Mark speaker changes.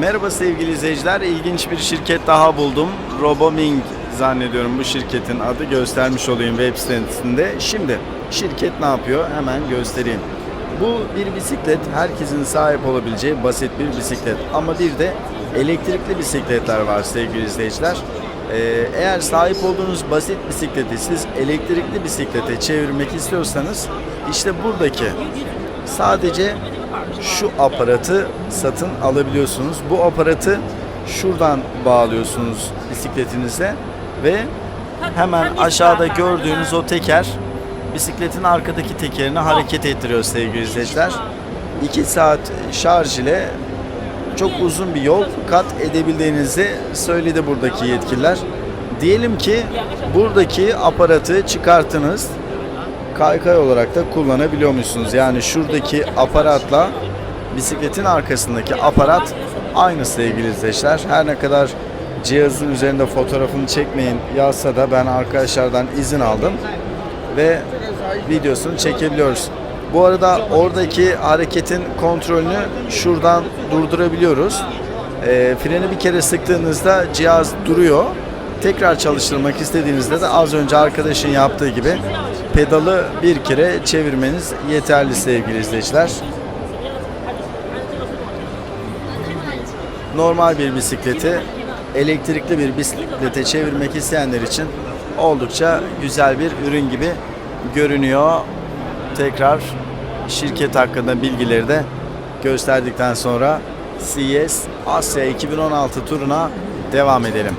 Speaker 1: Merhaba sevgili izleyiciler. İlginç bir şirket daha buldum. Roboming zannediyorum bu şirketin adı. Göstermiş olayım web sitesinde. Şimdi şirket ne yapıyor? Hemen göstereyim. Bu bir bisiklet. Herkesin sahip olabileceği basit bir bisiklet. Ama bir de elektrikli bisikletler var sevgili izleyiciler. Ee, eğer sahip olduğunuz basit bisikleti siz elektrikli bisiklete çevirmek istiyorsanız işte buradaki sadece şu aparatı satın alabiliyorsunuz. Bu aparatı şuradan bağlıyorsunuz bisikletinize ve hemen aşağıda gördüğünüz o teker bisikletin arkadaki tekerini hareket ettiriyor sevgili izleyiciler. 2 saat şarj ile çok uzun bir yol kat edebildiğinizi söyledi buradaki yetkililer. Diyelim ki buradaki aparatı çıkarttınız kaykay olarak da kullanabiliyormuşsunuz. Yani şuradaki aparatla bisikletin arkasındaki aparat aynı sevgili izleyiciler. Her ne kadar cihazın üzerinde fotoğrafını çekmeyin yazsa da ben arkadaşlardan izin aldım ve videosunu çekebiliyoruz. Bu arada oradaki hareketin kontrolünü şuradan durdurabiliyoruz. E, freni bir kere sıktığınızda cihaz duruyor. Tekrar çalıştırmak istediğinizde de az önce arkadaşın yaptığı gibi pedalı bir kere çevirmeniz yeterli sevgili izleyiciler. Normal bir bisikleti elektrikli bir bisiklete çevirmek isteyenler için oldukça güzel bir ürün gibi görünüyor. Tekrar şirket hakkında bilgileri de gösterdikten sonra CES Asya 2016 turuna devam edelim.